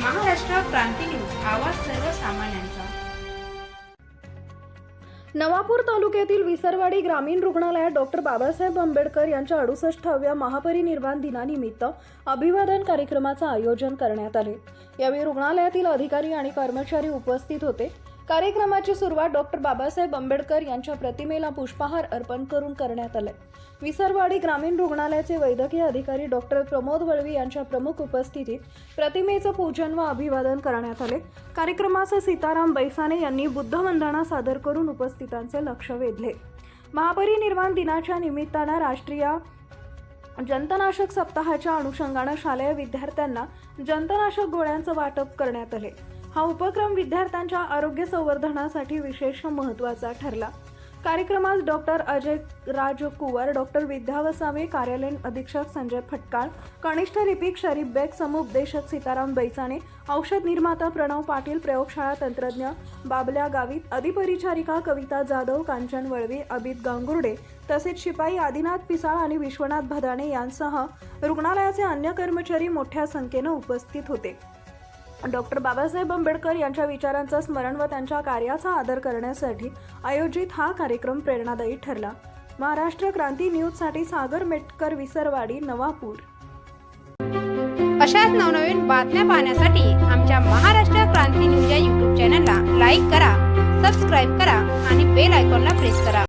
Maharashtra Kranti news आवाज सर्वसामान्यांचा. नवापूर तालुक्यातील विसरवाडी ग्रामीण रुग्णालयात डॉक्टर बाबासाहेब आंबेडकर यांच्या अडुसष्टाव्या महापरिनिर्वाण दिनानिमित्त अभिवादन कार्यक्रमाचं आयोजन करण्यात आले. यावेळी रुग्णालयातील अधिकारी आणि कर्मचारी उपस्थित होते. कार्यक्रमाची सुरुवात डॉक्टर बाबासाहेब आंबेडकर यांच्या प्रतिमेला पुष्पहार अर्पण करून करण्यात आले. विसरवाडी ग्रामीण रुग्णालयाचे वैद्यकीय अधिकारी डॉक्टर प्रमोद वळवी यांच्या प्रमुख उपस्थितीत प्रतिमेचं पूजन व अभिवादन करण्यात आले. कार्यक्रमाचं सीताराम बैसाने यांनी बुद्धवंदना सादर करून उपस्थितांचे लक्ष वेधले. महापरिनिर्वाण दिनाच्या निमित्तानं राष्ट्रीय जंतनाशक सप्ताहाच्या अनुषंगानं शालेय विद्यार्थ्यांना जंतनाशक गोळ्यांचं वाटप करण्यात आले. हा उपक्रम विद्यार्थ्यांच्या आरोग्य संवर्धनासाठी विशेष महत्त्वाचा ठरला. कार्यक्रमात डॉक्टर अजय राज कुवर डॉक्टर विद्या वसावे कार्यालयीन अधीक्षक संजय फटकाळ कनिष्ठ लिपिक शरीफ बेग समुपदेशक सीताराम बैसाने औषध निर्माता प्रणव पाटील प्रयोगशाळा तंत्रज्ञ बाबल्या गावित अधिपरिचारिका कविता जाधव कांचन वळवी अबित गांगुर्डे तसेच शिपाई आदिनाथ पिसाळ आणि विश्वनाथ भदाणे यांसह रुग्णालयाचे अन्य कर्मचारी मोठ्या संख्येनं उपस्थित होते. डॉक्टर बाबासाहेब आंबेडकर यांच्या विचारांचं स्मरण व त्यांच्या कार्याचा आदर करण्यासाठी आयोजित हा कार्यक्रम प्रेरणादायी ठरला. महाराष्ट्र क्रांती न्यूजसाठी सागर मेटकर विसरवाडी नवापूर. अशाच नवनवीन बातम्या पाहण्यासाठी आमच्या महाराष्ट्र क्रांती न्यूज या यूट्यूब चॅनलला लाईक करा सबस्क्राईब करा आणि बेल आयकॉनला प्रेस करा.